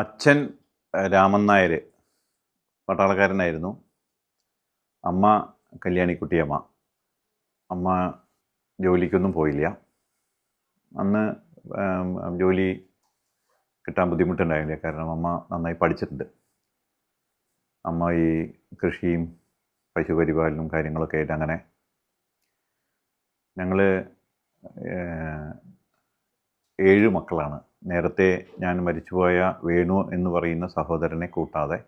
അച്ഛൻ രാമൻ നായർ പട്ടാളക്കാരനായിരുന്നു. അമ്മ കല്യാണിക്കുട്ടിയമ്മ അമ്മ. ജോലിക്കൊന്നും പോയില്ല. അന്ന് ജോലി കിട്ടാൻ ബുദ്ധിമുട്ടുണ്ടായില്ല. കാരണം അമ്മ നന്നായി പഠിച്ചിട്ടുണ്ട്. അമ്മ ഈ കൃഷിയും പശുപരിപാലനവും കാര്യങ്ങളൊക്കെ ആയിട്ട് അങ്ങനെ ഞങ്ങൾ ഏഴ് മക്കളാണ്. നേരത്തെ ഞാൻ മരിച്ചുപോയ വേണു എന്ന് പറയുന്ന സഹോദരനെ കൂട്ടാതെ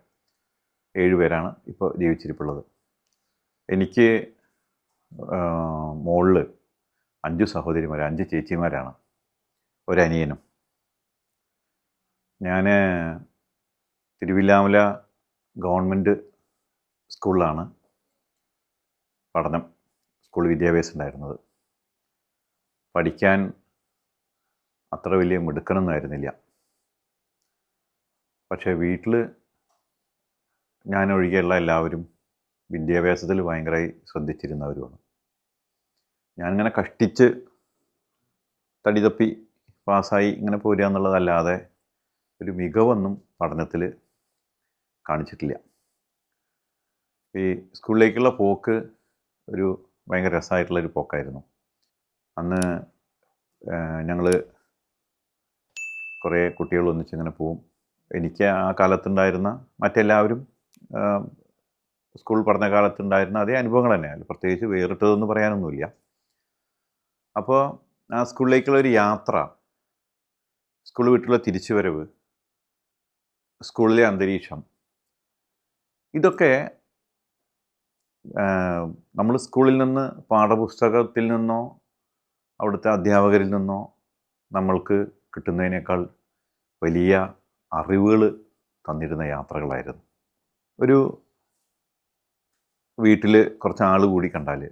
ഏഴുപേരാണ് ഇപ്പോൾ ജീവിച്ചിരിപ്പുള്ളത്. എനിക്ക് മോളിൽ അഞ്ച് സഹോദരിമാർ അഞ്ച് ചേച്ചിമാരാണ് ഒരനിയനും. ഞാൻ തിരുവില്ലാമല ഗവൺമെന്റ് സ്കൂളിലാണ് പഠനം സ്കൂൾ വിദ്യാഭ്യാസം ഉണ്ടായിരുന്നത്. പഠിക്കാൻ അത്ര വലിയ മിടുക്കനൊന്നും ആയിരുന്നില്ല പക്ഷേ വീട്ടിൽ ഞാൻ ഒഴികെയുള്ള എല്ലാവരും വിദ്യാഭ്യാസത്തിൽ ഭയങ്കരമായി ശ്രദ്ധിച്ചിരുന്നവരുമാണ്. ഞാനിങ്ങനെ കഷ്ടിച്ച് തടി തപ്പി പാസ്സായി ഇങ്ങനെ പോരുക എന്നുള്ളതല്ലാതെ ഒരു മികവൊന്നും പഠനത്തിൽ കാണിച്ചിട്ടില്ല. ഈ സ്കൂളിലേക്കുള്ള പോക്ക് ഒരു ഭയങ്കര രസമായിട്ടുള്ളൊരു പോക്കായിരുന്നു. അന്ന് ഞങ്ങൾ കുറേ കുട്ടികൾ ഒന്നിച്ചിങ്ങനെ പോവും. എനിക്ക് ആ കാലത്തുണ്ടായിരുന്ന മറ്റെല്ലാവരും സ്കൂൾ പഠന കാലത്തുണ്ടായിരുന്ന അതേ അനുഭവങ്ങൾ തന്നെയാണ് പ്രത്യേകിച്ച് വേറിട്ടതെന്ന് പറയാനൊന്നുമില്ല. അപ്പോൾ ആ സ്കൂളിലേക്കുള്ള ഒരു യാത്ര സ്കൂൾ വിട്ടുള്ള തിരിച്ചുവരവ് സ്കൂളിലെ അന്തരീക്ഷം ഇതൊക്കെ നമ്മൾ സ്കൂളിൽ നിന്ന് പാഠപുസ്തകത്തിൽ നിന്നോ അവിടുത്തെ അധ്യാപകരിൽ നിന്നോ നമ്മൾക്ക് കിട്ടുന്നതിനേക്കാൾ വലിയ അറിവുകൾ തന്നിരുന്ന യാത്രകളായിരുന്നു. ഒരു വീട്ടിൽ കുറച്ച് ആൾ കൂടി കണ്ടാൽ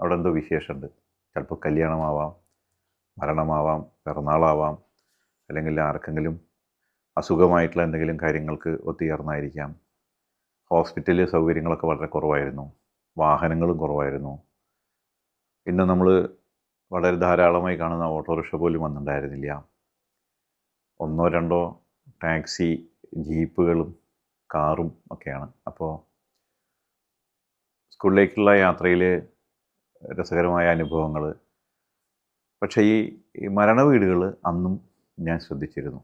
അവിടെ എന്തോ വിശേഷമുണ്ട് ചിലപ്പോൾ കല്യാണമാവാം മരണമാവാം പിറന്നാളാവാം അല്ലെങ്കിൽ ആർക്കെങ്കിലും അസുഖമായിട്ടുള്ള എന്തെങ്കിലും കാര്യങ്ങൾക്ക് ഒത്തുചേർന്നായിരിക്കാം. ഹോസ്പിറ്റലിൽ സൗകര്യങ്ങളൊക്കെ വളരെ കുറവായിരുന്നു. വാഹനങ്ങളും കുറവായിരുന്നു. ഇന്ന് നമ്മൾ വളരെ ധാരാളമായി കാണുന്ന ഓട്ടോറിക്ഷ പോലും വന്നിട്ടുണ്ടായിരുന്നില്ല. ഒന്നോ രണ്ടോ ടാക്സി ജീപ്പുകളും കാറും ഒക്കെയാണ്. അപ്പോൾ സ്കൂളിലേക്കുള്ള യാത്രയിൽ രസകരമായ അനുഭവങ്ങൾ പക്ഷേ ഈ മരണ വീടുകൾ അന്നും ഞാൻ ശ്രദ്ധിച്ചിരുന്നു.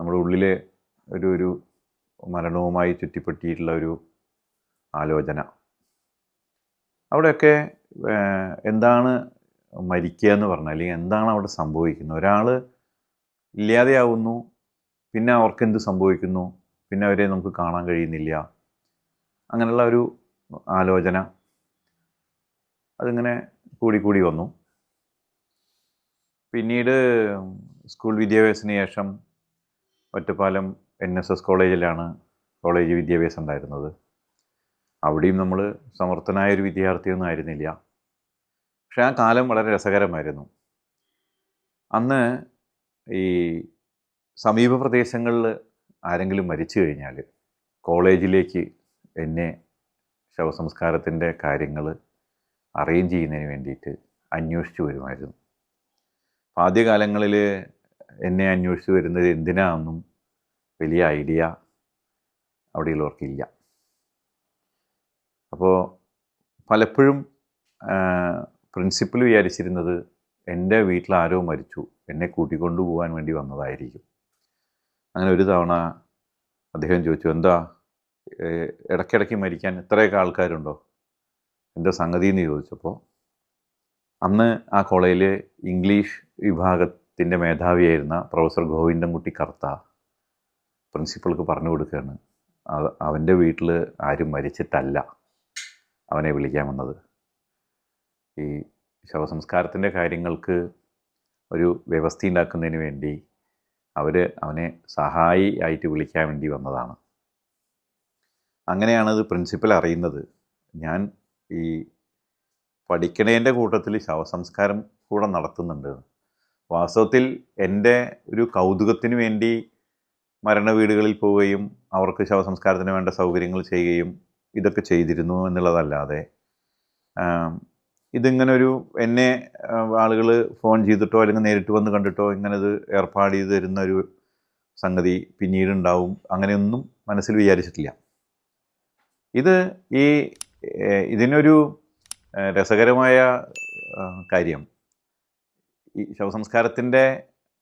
നമ്മുടെ ഉള്ളിലെ ഒരു ഒരു മരണവുമായി ചുറ്റിപ്പറ്റിയിട്ടുള്ള ഒരു ആലോചന. അവിടെയൊക്കെ എന്താണ് മരിക്കുക എന്ന് പറഞ്ഞാൽ എന്താണ് അവിടെ സംഭവിക്കുന്നത്? ഒരാൾ ഇല്ലാതെയാവുന്നു. പിന്നെ അവർക്ക് എന്ത് സംഭവിക്കുന്നു? പിന്നെ അവരെ നമുക്ക് കാണാൻ കഴിയുന്നില്ല. അങ്ങനെയുള്ള ഒരു ആലോചന അതിങ്ങനെ കൂടിക്കൂടി വന്നു. പിന്നീട് സ്കൂൾ വിദ്യാഭ്യാസത്തിന് ശേഷം ഒറ്റപ്പാലം എൻ എസ് എസ് കോളേജിലാണ് കോളേജ് വിദ്യാഭ്യാസം ഉണ്ടായിരുന്നത്. അവിടെയും നമ്മൾ സമർത്ഥനായ ഒരു വിദ്യാർത്ഥിയൊന്നും ആയിരുന്നില്ല. പക്ഷെ ആ കാലം വളരെ രസകരമായിരുന്നു. അന്ന് ഈ സമീപ പ്രദേശങ്ങളിൽ ആരെങ്കിലും മരിച്ചു കഴിഞ്ഞാൽ കോളേജിലേക്ക് എന്നെ ശവസംസ്കാരത്തിന്റെ കാര്യങ്ങൾ അറേഞ്ച് ചെയ്യുന്നതിന് വേണ്ടിയിട്ട് അന്വേഷിച്ചു വരുമായിരുന്നു. ആദ്യകാലങ്ങളിൽ എന്നെ അന്വേഷിച്ച് വരുന്നത് എന്തിനാണെന്നും വലിയ ഐഡിയ അവിടെയുള്ളവർക്കില്ല. അപ്പോൾ പലപ്പോഴും പ്രിൻസിപ്പൽ വിചാരിച്ചിരുന്നത് എന്റെ വീട്ടിൽ ആരോ മരിച്ചു. എന്നെ കൂട്ടിക്കൊണ്ടു പോകാൻ വേണ്ടി വന്നതായിരിക്കും. അങ്ങനെ ഒരു തവണ അദ്ദേഹം ചോദിച്ചു എന്താ? ഇടയ്ക്കിടയ്ക്ക് മരിക്കാൻ ഇത്രയൊക്കെ ആൾക്കാരുണ്ടോ? എന്റെ സംഗതി? എന്ന് ചോദിച്ചപ്പോൾ അന്ന് ആ കോളേജിൽ ഇംഗ്ലീഷ് വിഭാഗത്തിന്റെ മേധാവിയായിരുന്ന പ്രൊഫസർ ഗോവിന്ദൻകുട്ടി കർത്ത പ്രിൻസിപ്പൾക്ക് പറഞ്ഞു കൊടുക്കുകയാണ്. അവന്റെ വീട്ടിൽ ആരും മരിച്ചിട്ടല്ല. അവനെ വിളിക്കാൻ വന്നത്. ഈ ശവസംസ്കാരത്തിന്റെ കാര്യങ്ങൾക്ക് ഒരു വ്യവസ്ഥ ഉണ്ടാക്കുന്നതിന് വേണ്ടി അവർ അവനെ സഹായി ആയിട്ട് വിളിക്കാൻ വേണ്ടി വന്നതാണ്. അങ്ങനെയാണ് അങ്ങനെയാണത് പ്രിൻസിപ്പൽ അറിയുന്നത്. ഞാൻ ഈ പഠിക്കണേന്റെ കൂട്ടത്തിൽ ശവസംസ്കാരം കൂടെ നടത്തുന്നുണ്ട്. വാസ്തവത്തിൽ എന്റെ ഒരു കൗതുകത്തിന് വേണ്ടി മരണ വീടുകളിൽ പോവുകയും അവർക്ക് ശവസംസ്കാരത്തിന് വേണ്ട സൗകര്യങ്ങൾ ചെയ്യുകയും ഇതൊക്കെ ചെയ്തിരുന്നു എന്നുള്ളതല്ലാതെ ഇതിങ്ങനെ ഒരു എന്നെ ആളുകൾ ഫോൺ ചെയ്തിട്ടോ അല്ലെങ്കിൽ നേരിട്ട് വന്ന് കണ്ടിട്ടോ ഇങ്ങനെ ഇത് ഏർപ്പാട് ചെയ്ത് തരുന്ന ഒരു സംഗതി പിന്നീടുണ്ടാവും. അങ്ങനെയൊന്നും മനസ്സിൽ വിചാരിച്ചിട്ടില്ല. ഇത് ഈ ഇതിനൊരു രസകരമായ കാര്യം. ഈ ശവസംസ്കാരത്തിന്റെ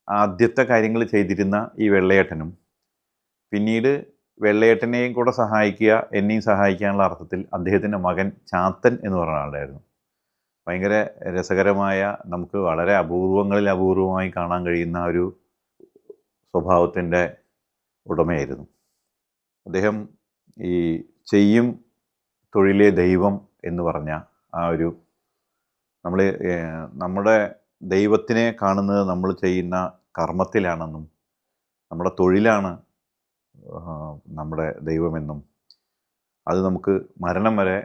ആദ്യത്തെ കാര്യങ്ങൾ ചെയ്തിരുന്ന ഈ വെള്ളയേട്ടനും പിന്നീട് വെള്ളയേട്ടനെയും കൂടെ സഹായിക്കുക എന്നെയും സഹായിക്കാനുള്ള അർത്ഥത്തിൽ അദ്ദേഹത്തിന്റെ മകൻ ചാത്തൻ എന്ന് പറഞ്ഞ ആളുണ്ടായിരുന്നു ഭയങ്കര രസകരമായ നമുക്ക് വളരെ അപൂർവങ്ങളിൽ അപൂർവമായി കാണാൻ കഴിയുന്ന ഒരു സ്വഭാവത്തിന്റെ ഉടമയായിരുന്നു. അദ്ദേഹം ഈ ചെയ്യും തൊഴിലെ ദൈവം എന്ന് പറഞ്ഞ ആ ഒരു നമ്മൾ നമ്മുടെ ദൈവത്തിനെ കാണുന്നത് നമ്മൾ ചെയ്യുന്ന കർമ്മത്തിലാണെന്നും നമ്മുടെ തൊഴിലാണ് നമ്മുടെ ദൈവമെന്നും അത് നമുക്ക് മരണം വരെ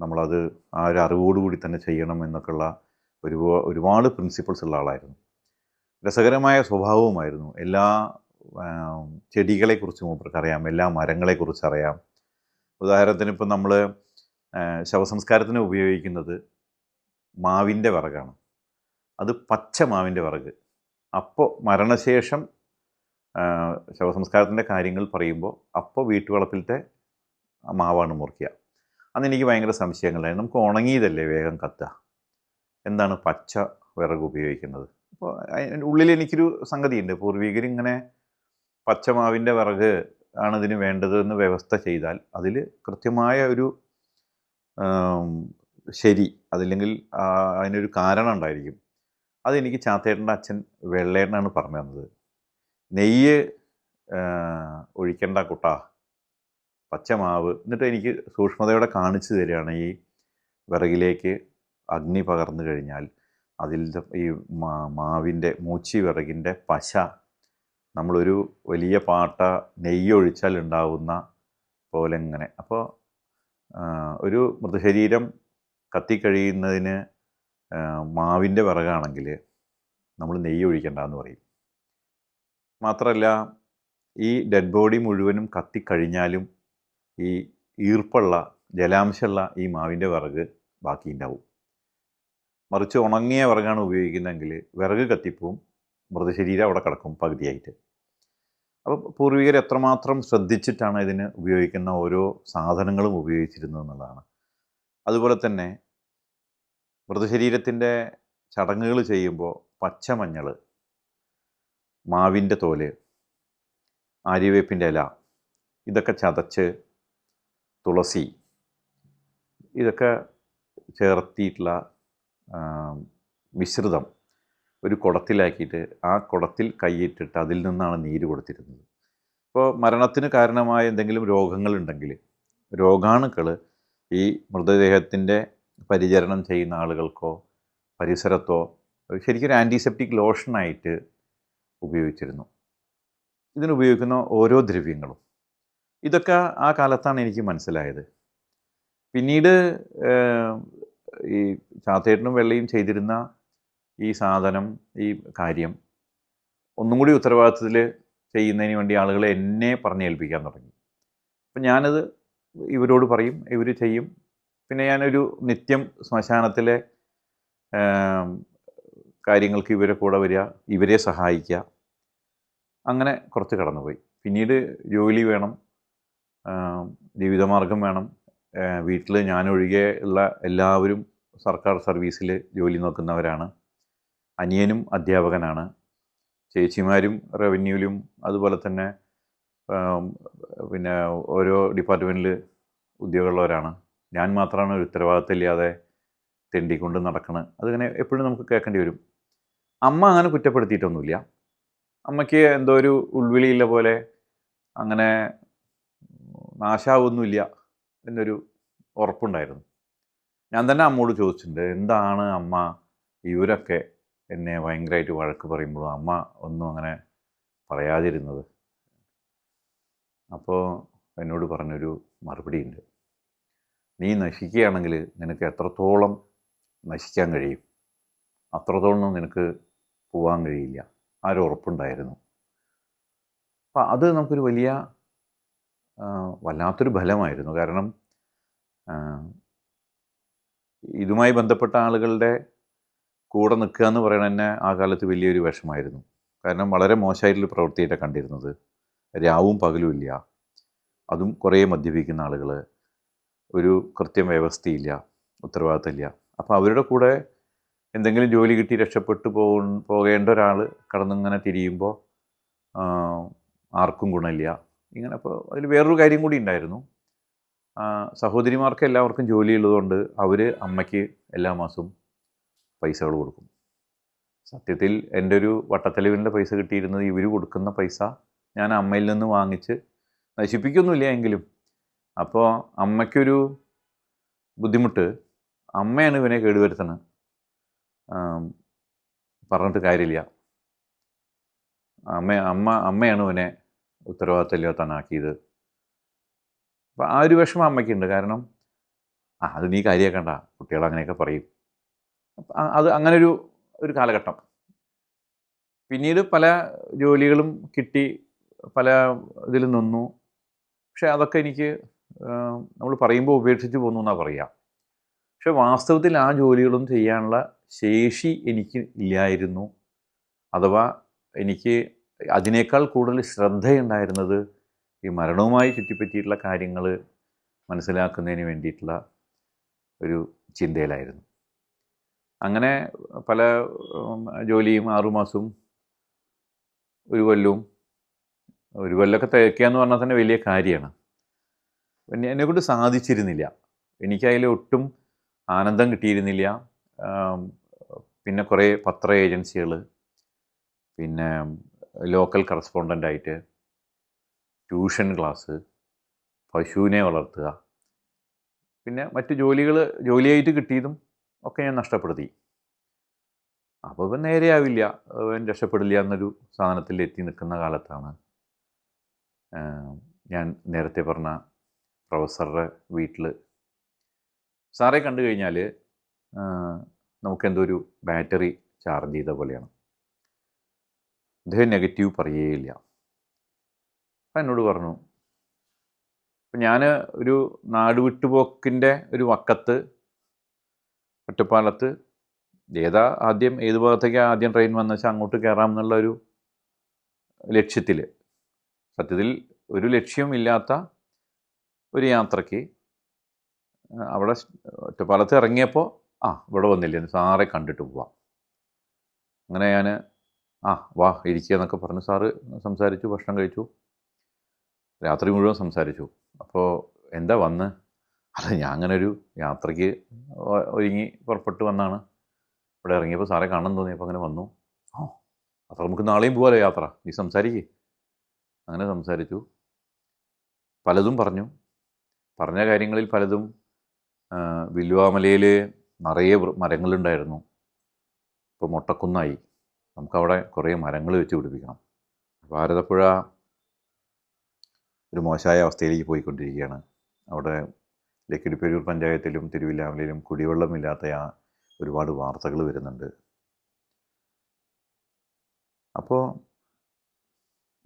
നമ്മളത് ആ ഒരു അറിവോടുകൂടി തന്നെ ചെയ്യണം എന്നൊക്കെയുള്ള ഒരു ഒരുപാട് പ്രിൻസിപ്പിൾസ് ഉള്ള ആളായിരുന്നു. രസകരമായ സ്വഭാവവുമായിരുന്നു. എല്ലാ ചെടികളെ ചെടികളെക്കുറിച്ച് മൂപ്പർക്ക് അറിയാം എല്ലാ മരങ്ങളെക്കുറിച്ച് അറിയാം. ഉദാഹരണത്തിന് ഇപ്പം നമ്മൾ ശവസംസ്കാരത്തിന് ഉപയോഗിക്കുന്നത് മാവിന്റെ വിറകാണ്. അത് പച്ച മാവിന്റെ വിറക്. അപ്പോൾ മരണശേഷം ശവസംസ്കാരത്തിന്റെ കാര്യങ്ങൾ പറയുമ്പോൾ അപ്പോൾ വീട്ടുവളപ്പിലത്തെ മാവാണ് മുറിക്കുക അന്ന് എനിക്ക് ഭയങ്കര സംശയങ്ങളായിരുന്നു നമുക്ക് ഉണങ്ങിയതല്ലേ വേഗം കത്തുക? എന്താണ് പച്ച വിറക് ഉപയോഗിക്കുന്നത്? അപ്പോൾ അതിന്റെ ഉള്ളിൽ എനിക്കൊരു സംഗതിയുണ്ട്. പൂർവികരിങ്ങനെ പച്ചമാവിന്റെ വിറക് ആണ് ഇതിന് വേണ്ടത് എന്ന് വ്യവസ്ഥ ചെയ്താൽ അതിൽ കൃത്യമായ ഒരു ശരി അതില്ലെങ്കിൽ അതിനൊരു കാരണം ഉണ്ടായിരിക്കും. അതെനിക്ക് ചാത്തേട്ടന്റെ അച്ഛൻ വെള്ളേട്ടനാണ് പറഞ്ഞു തന്നത്. നെയ്യ് ഒഴിക്കണ്ട കുട്ടാ. പച്ചമാവ്. എന്നിട്ട് എനിക്ക് സൂക്ഷ്മതയോടെ കാണിച്ചു തരികയാണ്. ഈ വിറകിലേക്ക് അഗ്നി പകർന്നു കഴിഞ്ഞാൽ അതിൽ ഈ മാവിന്റെ മൂച്ചി വിറകിന്റെ പശ നമ്മളൊരു വലിയ പാട്ട നെയ്യൊഴിച്ചാൽ ഉണ്ടാവുന്ന പോലെ ഇങ്ങനെ. അപ്പോൾ ഒരു മൃതശരീരം കത്തിക്കഴിയുന്നതിന് മാവിന്റെ വിറകാണെങ്കിൽ നമ്മൾ നെയ്യ് ഒഴിക്കണ്ട എന്ന് പറയും. മാത്രമല്ല ഈ ഡെഡ് ബോഡി മുഴുവനും കത്തിക്കഴിഞ്ഞാലും ഈ ഈർപ്പുള്ള ജലാംശമുള്ള ഈ മാവിന്റെ വിറക് ബാക്കി ഉണ്ടാവും മറിച്ച് ഉണങ്ങിയ വിറകാണ് ഉപയോഗിക്കുന്നതെങ്കിൽ വിറക് കത്തിപ്പോവും മൃതശരീരം അവിടെ കിടക്കും പകുതിയായിട്ട്. അപ്പോൾ പൂർവികർ എത്രമാത്രം ശ്രദ്ധിച്ചിട്ടാണ് ഇതിന് ഉപയോഗിക്കുന്ന ഓരോ സാധനങ്ങളും ഉപയോഗിച്ചിരുന്നത് എന്നുള്ളതാണ്. അതുപോലെ തന്നെ മൃതശരീരത്തിന്റെ ചടങ്ങുകൾ ചെയ്യുമ്പോൾ പച്ചമഞ്ഞൾ മാവിന്റെ തോൽ ആര്യവേപ്പിന്റെ ഇല ഇതൊക്കെ ചതച്ച് തുളസി. ഇതൊക്കെ ചേർത്തിയിട്ടുള്ള മിശ്രിതം ഒരു കുടത്തിലാക്കിയിട്ട് ആ കുടത്തിൽ കൈയിട്ടിട്ട് അതിൽ നിന്നാണ് നീര് കൊടുത്തിരുന്നത്. അപ്പോൾ മരണത്തിന് കാരണമായ എന്തെങ്കിലും രോഗങ്ങളുണ്ടെങ്കിൽ രോഗാണുക്കൾ ഈ മൃതദേഹത്തിന്റെ പരിചരണം ചെയ്യുന്ന ആളുകൾക്കോ പരിസരത്തോ ശരിക്കും ഒരു ആന്റിസെപ്റ്റിക് ലോഷനായിട്ട് ഉപയോഗിച്ചിരുന്നു. ഇതിനുപയോഗിക്കുന്ന ഓരോ ദ്രവ്യങ്ങളും ഇതൊക്കെ ആ കാലത്താണ് എനിക്ക് മനസ്സിലായത്. പിന്നീട് ഈ ചാത്തേട്ടനും വെള്ളയും ചെയ്തിരുന്ന ഈ സാധനം ഈ കാര്യം ഒന്നും കൂടി ഉത്തരവാദിത്തത്തിൽ ചെയ്യുന്നതിന് വേണ്ടി ആളുകളെ എന്നെ പറഞ്ഞേൽപ്പിക്കാൻ തുടങ്ങി. അപ്പം ഞാനത് ഇവരോട് പറയും ഇവർ ചെയ്യും. പിന്നെ ഞാനൊരു നിത്യം ശ്മശാനത്തിലെ കാര്യങ്ങൾക്ക് ഇവരെ കൂടെ വരിക ഇവരെ സഹായിക്കുക. അങ്ങനെ കുറച്ച് കടന്നുപോയി. പിന്നീട് ജോലി വേണം. ജീവിതമാർഗം വേണം. വീട്ടിൽ ഞാനൊഴികെ ഉള്ള എല്ലാവരും സർക്കാർ സർവീസിൽ ജോലി നോക്കുന്നവരാണ്. അനിയനും അധ്യാപകനാണ്. ചേച്ചിമാരും റവന്യൂവിലും അതുപോലെ തന്നെ പിന്നെ ഓരോ ഡിപ്പാർട്ട്മെന്റിൽ ഉദ്യോഗമുള്ളവരാണ് ഞാൻ മാത്രമാണ് ഒരു ഉത്തരവാദിത്തമില്ലാതെ തെണ്ടിക്കൊണ്ട് നടക്കണത് അതിങ്ങനെ എപ്പോഴും നമുക്ക് കേൾക്കേണ്ടി വരും. അമ്മ അങ്ങനെ കുറ്റപ്പെടുത്തിയിട്ടൊന്നുമില്ല. അമ്മയ്ക്ക് എന്തോ ഒരു ഉൾവിളിയില്ല പോലെ അങ്ങനെ നാശാവൊന്നുമില്ല എന്നൊരു ഉറപ്പുണ്ടായിരുന്നു. ഞാൻ തന്നെ അമ്മോട് ചോദിച്ചിട്ടുണ്ട് എന്താണ് അമ്മ ഇവരൊക്കെ എന്നെ ഭയങ്കരമായിട്ട് വഴക്ക് പറയുമ്പോഴും അമ്മ ഒന്നും അങ്ങനെ പറയാതിരുന്നത്? അപ്പോൾ എന്നോട് പറഞ്ഞൊരു മറുപടി ഉണ്ട് നീ നശിക്കുകയാണെങ്കിൽ നിനക്ക് എത്രത്തോളം നശിക്കാൻ കഴിയും? അത്രത്തോളം നിനക്ക് പോകാൻ കഴിയില്ല. ആ ഒരു ഉറപ്പുണ്ടായിരുന്നു. അപ്പം അത് നമുക്കൊരു വലിയ വല്ലാത്തൊരു ഫലമായിരുന്നു കാരണം ഇതുമായി ബന്ധപ്പെട്ട ആളുകളുടെ കൂടെ നിൽക്കുക എന്ന് പറയുന്നത് തന്നെ ആ കാലത്ത് വലിയൊരു വിഷമായിരുന്നു കാരണം വളരെ മോശമായിട്ടുള്ള പ്രവൃത്തിയായിട്ടാണ് കണ്ടിരുന്നത്. രാവും പകലും ഇല്ല. അതും കുറേ മദ്യപിക്കുന്ന ആളുകൾ ഒരു കൃത്യം വ്യവസ്ഥയില്ല. ഉത്തരവാദിത്തമില്ല. അപ്പോൾ അവരുടെ കൂടെ എന്തെങ്കിലും ജോലി കിട്ടി രക്ഷപ്പെട്ടു പോ പോകേണ്ട ഒരാൾ കടന്നിങ്ങനെ തിരിയുമ്പോൾ ആർക്കും ഗുണമില്ല. ഇങ്ങനെ അപ്പോൾ അതിൽ വേറൊരു കാര്യം കൂടി ഉണ്ടായിരുന്നു. സഹോദരിമാർക്ക് എല്ലാവർക്കും ജോലി ഉള്ളതുകൊണ്ട് അവർ അമ്മയ്ക്ക് എല്ലാ മാസവും പൈസകൾ കൊടുക്കും. സത്യത്തിൽ എന്റെ ഒരു വട്ടത്തലവിന്റെ പൈസ കിട്ടിയിരുന്നത് ഇവർ കൊടുക്കുന്ന പൈസ ഞാൻ അമ്മയിൽ നിന്ന് വാങ്ങിച്ച് നശിപ്പിക്കൊന്നുമില്ല എങ്കിലും. അപ്പോൾ അമ്മയ്ക്കൊരു ബുദ്ധിമുട്ട്. അമ്മയാണ് ഇവനെ കേടുവരുത്തണ. പറഞ്ഞിട്ട് കാര്യമില്ല. അമ്മ അമ്മ അമ്മയാണ് ഇവനെ ഉത്തരവാദിത്തമില്ലാത്തവനാക്കിയത് അപ്പം ആ ഒരു വിഷമം അമ്മയ്ക്കുണ്ട്. കാരണം ആ അത് നീ കാര്യമാക്കണ്ട കുട്ടികൾ അങ്ങനെയൊക്കെ പറയും. അത് അങ്ങനെ ഒരു ഒരു കാലഘട്ടം. പിന്നീട് പല ജോലികളും കിട്ടി പല ഇതിൽ നിന്നു. പക്ഷേ അതൊക്കെ എനിക്ക് നമ്മൾ പറയുമ്പോൾ ഉപേക്ഷിച്ച് പോന്നു എന്നാണ് പറയുക പക്ഷെ വാസ്തവത്തിൽ ആ ജോലികളും ചെയ്യാനുള്ള ശേഷി എനിക്ക് ഇല്ലായിരുന്നു. അഥവാ എനിക്ക് അതിനേക്കാൾ കൂടുതൽ ശ്രദ്ധയുണ്ടായിരുന്നത് ഈ മരണവുമായി ചുറ്റിപ്പറ്റിയിട്ടുള്ള കാര്യങ്ങൾ മനസ്സിലാക്കുന്നതിന് വേണ്ടിയിട്ടുള്ള ഒരു ചിന്തയിലായിരുന്നു. അങ്ങനെ പല ജോലിയും ആറുമാസവും ഒരു കൊല്ലവും ഒരു കൊല്ലമൊക്കെ തയ്ക്കുക എന്ന് പറഞ്ഞാൽ തന്നെ വലിയ കാര്യമാണ്. എന്നെക്കൊണ്ട് സാധിച്ചിരുന്നില്ല. എനിക്കതിൽ ഒട്ടും ആനന്ദം കിട്ടിയിരുന്നില്ല. പിന്നെ കുറേ പത്ര ഏജൻസികൾ പിന്നെ ലോക്കൽ കറസ്പോണ്ടന്റായിട്ട് ട്യൂഷൻ ക്ലാസ് പശുവിനെ വളർത്തുക. പിന്നെ മറ്റ് ജോലികൾ ജോലിയായിട്ട് കിട്ടിയതും ഒക്കെ ഞാൻ നഷ്ടപ്പെടുത്തി. അപ്പോൾ ഇപ്പം നേരെയാവില്ല രക്ഷപ്പെടില്ല എന്നൊരു സാധനത്തിൽ എത്തി നിൽക്കുന്ന കാലത്താണ് ഞാൻ നേരത്തെ പറഞ്ഞ പ്രൊഫസറുടെ വീട്ടിൽ. സാറെ കണ്ടു കഴിഞ്ഞാൽ നമുക്കെന്തോ ഒരു ബാറ്ററി ചാർജ് ചെയ്ത പോലെയാണ്. അദ്ദേഹം നെഗറ്റീവ് പറയുകയില്ല. എന്നോട് പറഞ്ഞു അപ്പം ഞാൻ ഒരു നാട് വിട്ടുപോക്കിന്റെ ഒരു വക്കത്ത് ഒറ്റപ്പാലത്ത് ഏതാ ആദ്യം ഏത് ഭാഗത്തേക്കാണ് ആദ്യം ട്രെയിൻ വന്നു വെച്ചാൽ അങ്ങോട്ട് കയറാം എന്നുള്ള ഒരു ലക്ഷ്യത്തിൽ സത്യത്തിൽ ഒരു ലക്ഷ്യമില്ലാത്ത ഒരു യാത്രയ്ക്ക് അവിടെ ഒറ്റപ്പാലത്ത് ഇറങ്ങിയപ്പോൾ ആ ഇവിടെ വന്നില്ലേ സാറെ കണ്ടിട്ട് പോവാം. അങ്ങനെ ഞാൻ ആ വാ ഇരിക്കുക എന്നൊക്കെ പറഞ്ഞു സാറ് സംസാരിച്ചു ഭക്ഷണം കഴിച്ചു. രാത്രി മുഴുവൻ സംസാരിച്ചു. അപ്പോൾ എന്താ വന്ന്? അല്ല ഞാൻ അങ്ങനെ ഒരു യാത്രയ്ക്ക് ഒരുങ്ങി പുറപ്പെട്ട് വന്നാണ്. ഇവിടെ ഇറങ്ങിയപ്പോൾ സാറെ കാണാൻ തോന്നി അപ്പോൾ അങ്ങനെ വന്നു. ഓ അപ്പോൾ നമുക്ക് നാളെയും പോകാമല്ലോ യാത്ര? നീ സംസാരിക്കേ. അങ്ങനെ സംസാരിച്ചു. പലതും പറഞ്ഞു. പറഞ്ഞ കാര്യങ്ങളിൽ പലതും വില്വാമലയിൽ നിറയെ മരങ്ങളുണ്ടായിരുന്നു. ഇപ്പോൾ മൊട്ടക്കുന്നായി. നമുക്കവിടെ കുറേ മരങ്ങൾ വെച്ച് പിടിപ്പിക്കണം. ഭാരതപ്പുഴ ഒരു മോശമായ അവസ്ഥയിലേക്ക് പോയിക്കൊണ്ടിരിക്കുകയാണ്. അവിടെ ലക്കിടിപ്പേരൂർ പഞ്ചായത്തിലും തിരുവില്ലാമലയിലും കുടിവെള്ളമില്ലാത്ത ഒരുപാട് വാർത്തകൾ വരുന്നുണ്ട്. അപ്പോൾ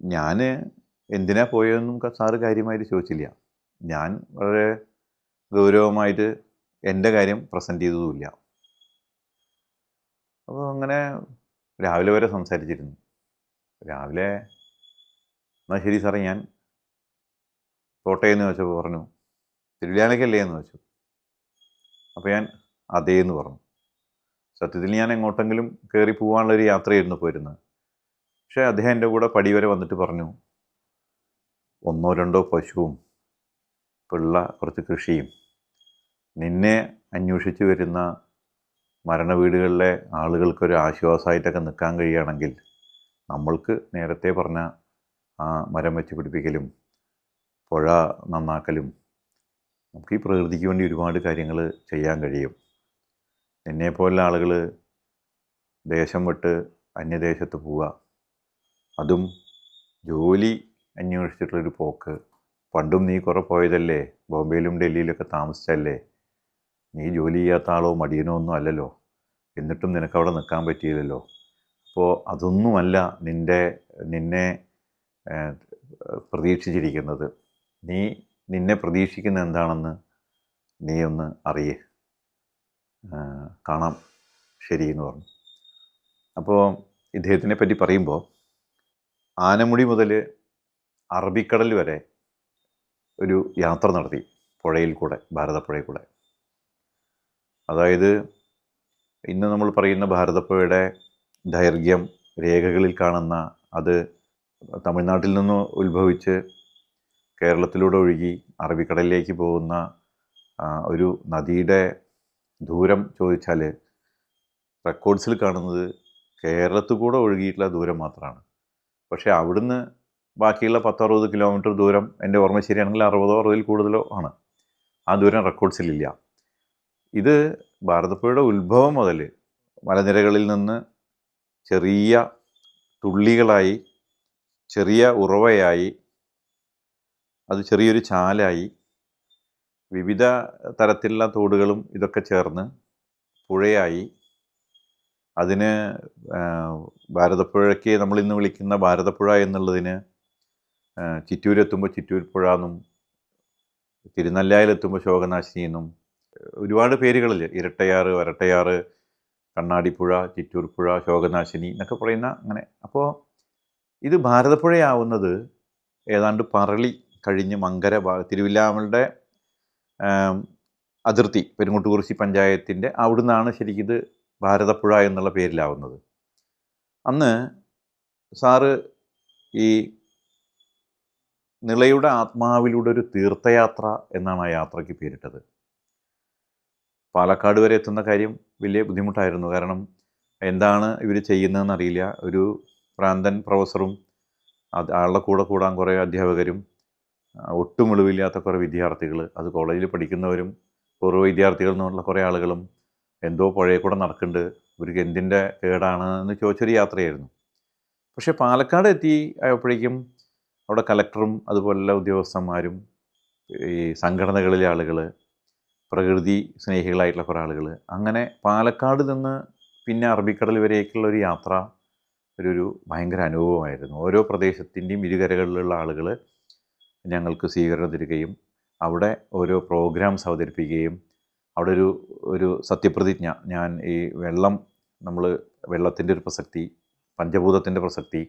ഞാൻ എന്തിനാ പോയതെന്നും സാറ് കാര്യമായിട്ട് ചോദിച്ചില്ല. ഞാൻ വളരെ ഗൗരവമായിട്ട് എന്റെ കാര്യം പ്രസന്റ് ചെയ്തതുമില്ല. അപ്പോൾ അങ്ങനെ രാവിലെ വരെ സംസാരിച്ചിരുന്നു. രാവിലെ എന്നാൽ ശരി സാറേ ഞാൻ കോട്ടയെന്ന് ചോദിച്ചപ്പോൾ പറഞ്ഞു തിരുവില്ലാമലയ്ക്കല്ലേ എന്ന് ചോദിച്ചു അപ്പോൾ ഞാൻ അതേ എന്ന് പറഞ്ഞു. സത്യത്തിൽ ഞാൻ എങ്ങോട്ടെങ്കിലും കയറി പോകാനുള്ളൊരു യാത്രയായിരുന്നു പോയിരുന്നത്. പക്ഷേ അദ്ദേഹം എന്റെ കൂടെ പടി വരെ വന്നിട്ട് പറഞ്ഞു ഒന്നോ രണ്ടോ പശുവും പിള്ള കുറച്ച് കൃഷിയും നിന്നെ അന്വേഷിച്ച് വരുന്ന മരണ വീടുകളിലെ ആളുകൾക്കൊരു ആശ്വാസമായിട്ടൊക്കെ നിൽക്കാൻ കഴിയുകയാണെങ്കിൽ നമ്മൾക്ക് നേരത്തെ പറഞ്ഞ ആ മരം വെച്ച് പിടിപ്പിക്കലും പുഴ നന്നാക്കലും നമുക്ക് ഈ പ്രകൃതിക്ക് വേണ്ടി ഒരുപാട് കാര്യങ്ങൾ ചെയ്യാൻ കഴിയും. എന്നെപ്പോലുള്ള ആളുകൾ ദേശം വിട്ട് അന്യദേശത്ത് പോവുക അതും ജോലി അന്വേഷിച്ചിട്ടുള്ളൊരു പോക്ക്. പണ്ടും നീ കുറേ പോയതല്ലേ? ബോംബെയിലും ഡൽഹിയിലൊക്കെ താമസിച്ചല്ലേ നീ ജോലി ചെയ്യാത്ത ആളോ മടിയനോ ഒന്നും അല്ലല്ലോ. എന്നിട്ടും നിനക്ക് അവിടെ നിൽക്കാൻ പറ്റിയില്ലല്ലോ. അപ്പോൾ അതൊന്നുമല്ല നിന്റെ നിന്നെ പ്രതീക്ഷിച്ചിരിക്കുന്നത്. നീ നിന്നെ പ്രതീക്ഷിക്കുന്ന എന്താണെന്ന് നീ ഒന്ന് അറിയേ. കാണാം. ശരി എന്ന് പറഞ്ഞു. അപ്പോൾ ഇദ്ദേഹത്തിനെ പറ്റി പറയുമ്പോൾ ആനമുടി മുതൽ അറബിക്കടൽ വരെ ഒരു യാത്ര നടത്തി പുഴയിൽ കൂടെ ഭാരതപ്പുഴയിൽ കൂടെ. അതായത് ഇന്ന് നമ്മൾ പറയുന്ന ഭാരതപ്പുഴയുടെ ദൈർഘ്യം രേഖകളിൽ കാണുന്ന അത് തമിഴ്നാട്ടിൽ നിന്ന് ഉത്ഭവിച്ച് കേരളത്തിലൂടെ ഒഴുകി അറബിക്കടലിലേക്ക് പോകുന്ന ഒരു നദിയുടെ ദൂരം ചോദിച്ചാൽ റെക്കോർഡ്സിൽ കാണുന്നത് കേരളത്തിൽ കൂടെ ഒഴുകിയിട്ടുള്ള ദൂരം മാത്രമാണ്. പക്ഷേ അവിടുന്ന് ബാക്കിയുള്ള പത്തറുപത് കിലോമീറ്റർ ദൂരം എന്റെ ഓർമ്മ ശരിയാണെങ്കിൽ അറുപതോ അറുപതിൽ കൂടുതലോ ആണ്. ആ ദൂരം റെക്കോർഡ്സിലില്ല. ഇത് ഭാരതപ്പുഴയുടെ ഉത്ഭവം മുതൽ മലനിരകളിൽ നിന്ന് ചെറിയ തുള്ളികളായി ചെറിയ ഉറവയായി അത് ചെറിയൊരു ചാലായി വിവിധ തരത്തിലുള്ള തോടുകളും ഇതൊക്കെ ചേർന്ന് പുഴയായി. അതിന് ഭാരതപ്പുഴയ്ക്ക് നമ്മൾ ഇന്ന് വിളിക്കുന്ന ഭാരതപ്പുഴ എന്നുള്ളതിന് ചിറ്റൂരെത്തുമ്പോൾ ചിറ്റൂർ പുഴ എന്നും തിരുനെല്ലായിലെത്തുമ്പോൾ ശോകനാശിനി എന്നും ഒരുപാട് പേരുകളിൽ ഇരട്ടയാറ് വരട്ടയാറ് കണ്ണാടിപ്പുഴ ചിറ്റൂർപ്പുഴ ശോകനാശിനി എന്നൊക്കെ പറയുന്ന അങ്ങനെ. അപ്പോൾ ഇത് ഭാരതപ്പുഴയാവുന്നത് ഏതാണ്ട് പറളി കഴിഞ്ഞ് മങ്കര ആം, അതിർത്തി പെരുങ്ങോട്ടുകുറിശി പഞ്ചായത്തിന്റെ അവിടുന്നാണ് ശരിക്കും ഇത് ഭാരതപ്പുഴ എന്നുള്ള പേരിലാവുന്നത്. അന്ന് സാറ് ഈ നിളയുടെ ആത്മാവിലൂടെ ഒരു തീർത്ഥയാത്ര എന്നാണ് ആ യാത്രയ്ക്ക് പേരിട്ടത്. പാലക്കാട് വരെ എത്തുന്ന കാര്യം വലിയ ബുദ്ധിമുട്ടായിരുന്നു. കാരണം എന്താണ് ഇവർ ചെയ്യുന്നതെന്ന് അറിയില്ല. ഒരു പ്രാന്തൻ പ്രൊഫസറും അത് ആളുടെ കൂടെ കൂടാൻ കുറേ അധ്യാപകരും ഒട്ടും വെളിവില്ലാത്ത കുറേ വിദ്യാർത്ഥികൾ അത് കോളേജിൽ പഠിക്കുന്നവരും പൂർവ വിദ്യാർത്ഥികൾ എന്നുള്ള കുറേ ആളുകളും എന്തോ പുഴയിൽ കൂടെ നടക്കുന്നുണ്ട്. ഇവർക്ക് എന്തിന്റെ കേടാണ് എന്ന് ചോദിച്ചൊരു യാത്രയായിരുന്നു. പക്ഷേ പാലക്കാട് എത്തി ആയപ്പോഴേക്കും അവിടെ കലക്ടറും അതുപോലുള്ള ഉദ്യോഗസ്ഥന്മാരും ഈ സംഘടനകളിലെ ആളുകൾ പ്രകൃതി സ്നേഹികളായിട്ടുള്ള കുറേ ആളുകൾ അങ്ങനെ പാലക്കാട് നിന്ന് പിന്നെ അറബിക്കടൽ വരേക്കുള്ള ഒരു യാത്ര ഒരു ഭയങ്കര അനുഭവമായിരുന്നു. ഓരോ പ്രദേശത്തിന്റെയും ഇരുകരകളിലുള്ള ആളുകൾ ഞങ്ങൾക്ക് സ്വീകരണം തരികയും അവിടെ ഓരോ പ്രോഗ്രാംസ് അവതരിപ്പിക്കുകയും അവിടെ ഒരു ഒരു സത്യപ്രതിജ്ഞ. ഞാൻ ഈ വെള്ളം നമ്മൾ വെള്ളത്തിന്റെ ഒരു പ്രസക്തി പഞ്ചഭൂതത്തിന്റെ പ്രസക്തി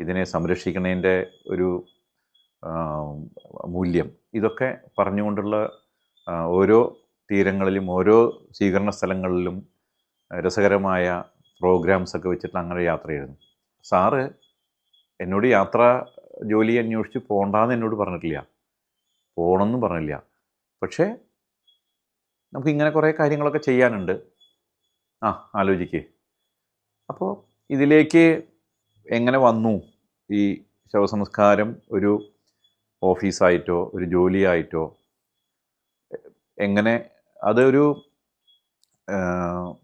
ഇതിനെ സംരക്ഷിക്കുന്നതിന്റെ ഒരു മൂല്യം ഇതൊക്കെ പറഞ്ഞുകൊണ്ടുള്ള ഓരോ തീരങ്ങളിലും ഓരോ സ്വീകരണ സ്ഥലങ്ങളിലും രസകരമായ പ്രോഗ്രാംസൊക്കെ വെച്ചിട്ട് അങ്ങനെ യാത്ര ചെയ്തു സാറ് എന്നോട് യാത്ര ജോലി അന്വേഷിച്ച് പോകണ്ടെന്ന് എന്നോട് പറഞ്ഞിട്ടില്ല. പോകണമെന്നും പറഞ്ഞില്ല. പക്ഷേ നമുക്ക് ഇങ്ങനെ കുറേ കാര്യങ്ങളൊക്കെ ചെയ്യാനുണ്ട്. ആ ആലോചിക്കേ. അപ്പോൾ ഇതിലേക്ക് എങ്ങനെ വന്നു? ഈ ശവസംസ്കാരം ഒരു ഓഫീസായിട്ടോ ഒരു ജോലിയായിട്ടോ? എങ്ങനെ അതൊരു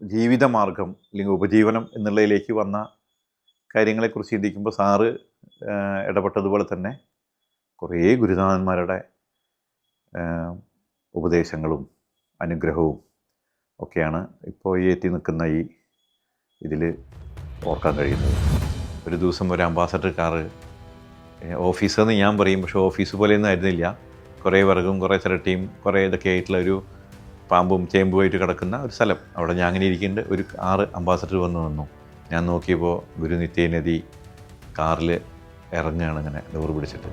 ജീവിതമാർഗം അല്ലെങ്കിൽ ഉപജീവനം എന്നുള്ളതിലേക്ക് വന്ന കാര്യങ്ങളെക്കുറിച്ച് ചിന്തിക്കുമ്പോൾ സാറ് ഇടപെട്ടതുപോലെ തന്നെ കുറേ ഗുരുനാഥന്മാരുടെ ഉപദേശങ്ങളും അനുഗ്രഹവും ഒക്കെയാണ് ഇപ്പോൾ ഈ എത്തി നിൽക്കുന്ന ഈ ഇതിൽ ഓർക്കാൻ കഴിയുന്നത്. ഒരു ദിവസം ഒരു അംബാസഡർ കാറ് ഓഫീസെന്ന് ഞാൻ പറയും പക്ഷേ ഓഫീസ് പോലെയൊന്നും ആയിരുന്നില്ല. കുറേ വിറകും കുറേ ചിരട്ടിയും കുറേ ഇതൊക്കെ ആയിട്ടുള്ള ഒരു പാമ്പും ചേമ്പുമായിട്ട് കിടക്കുന്ന ഒരു സ്ഥലം. അവിടെ ഞാൻ അങ്ങനെ ഇരിക്കുന്നുണ്ട്. ഒരു ആറ് അംബാസഡർ വന്ന് നിന്നു. ഞാൻ നോക്കിയപ്പോൾ ഗുരു നിത്യനദി കാറിൽ ഇറങ്ങുകയാണ് ഇങ്ങനെ ഡോർ പിടിച്ചിട്ട്.